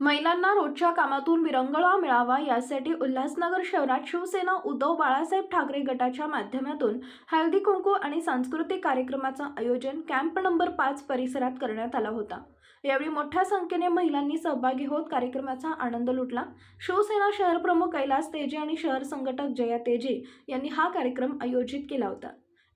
महिलांना रोजच्या कामातून विरंगुळा मिळावा यासाठी उल्हासनगर शहरात शिवसेना उद्धव बाळासाहेब ठाकरे गटाच्या माध्यमातून हळदी कुंकू आणि सांस्कृतिक कार्यक्रमाचं आयोजन कॅम्प नंबर पाच परिसरात करण्यात आला होता. यावेळी मोठ्या संख्येने महिलांनी सहभागी होत कार्यक्रमाचा आनंद लुटला. शिवसेना शहर प्रमुख कैलास तेजे आणि शहर संघटक जया तेजे यांनी हा कार्यक्रम आयोजित केला होता.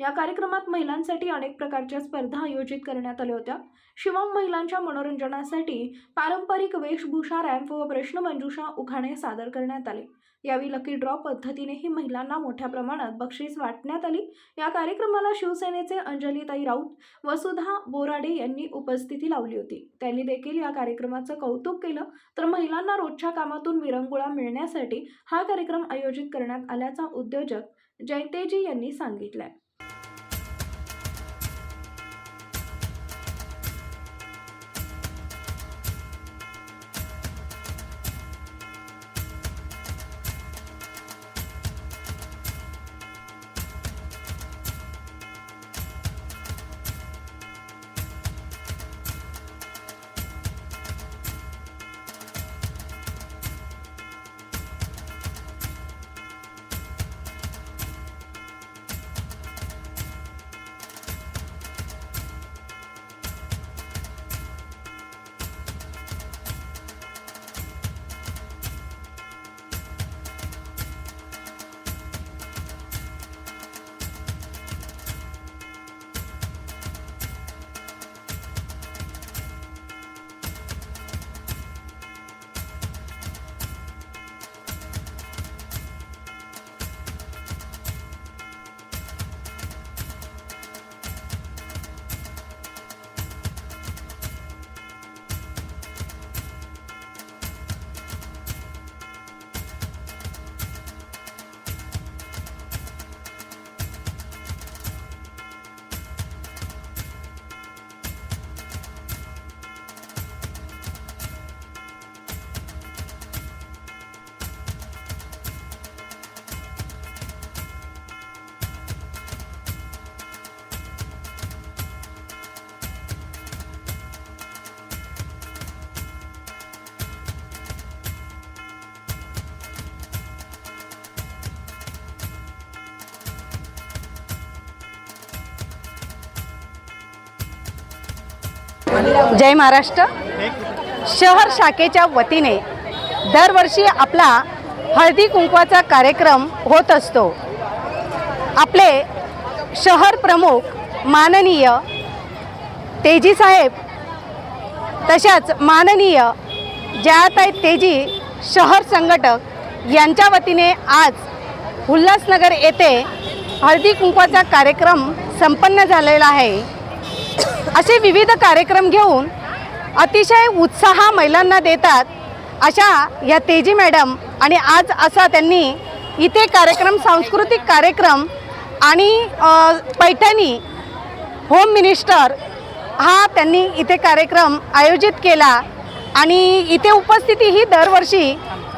या कार्यक्रमात महिलांसाठी अनेक प्रकारच्या स्पर्धा आयोजित करण्यात आल्या होत्या. शिवम महिलांच्या मनोरंजनासाठी पारंपरिक वेशभूषा रॅम्प व प्रश्नमंजुषा उखाणे सादर करण्यात आले. यावेळी लकी ड्रॉ पद्धतीनेही महिलांना मोठ्या प्रमाणात बक्षीस वाटण्यात आली. या कार्यक्रमाला शिवसेनेचे अंजलीताई राऊत वसुधा बोराडे यांनी उपस्थिती लावली होती. त्यांनी देखील या कार्यक्रमाचं कौतुक केलं. तर महिलांना रोजच्या कामातून विरंगुळा मिळण्यासाठी हा कार्यक्रम आयोजित करण्यात आल्याचा उद्योजक जयतेजी यांनी सांगितलंय. जय महाराष्ट्र. शहर शाखेच्या वतीने दरवर्षी आपला हळदी कुंकवाचा कार्यक्रम होत असतो. आपले शहर प्रमुख माननीय तेजी साहेब तशाच माननीय जयाताई तेजी शहर संघटक यांच्या वतीने आज उल्हासनगर येथे हळदी कुंकवाचा कार्यक्रम संपन्न झालेला आहे. असे विविध कार्यक्रम घेऊन अतिशय उत्साह महिलांना देतात. अशा या तेजी मॅडम आणि आज असा त्यांनी इथे कार्यक्रम सांस्कृतिक कार्यक्रम आणि पैठणी होम मिनिस्टर हा त्यांनी इथे कार्यक्रम आयोजित केला. आणि इथे उपस्थिती ही दरवर्षी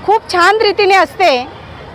खूप छान रीतीने असते.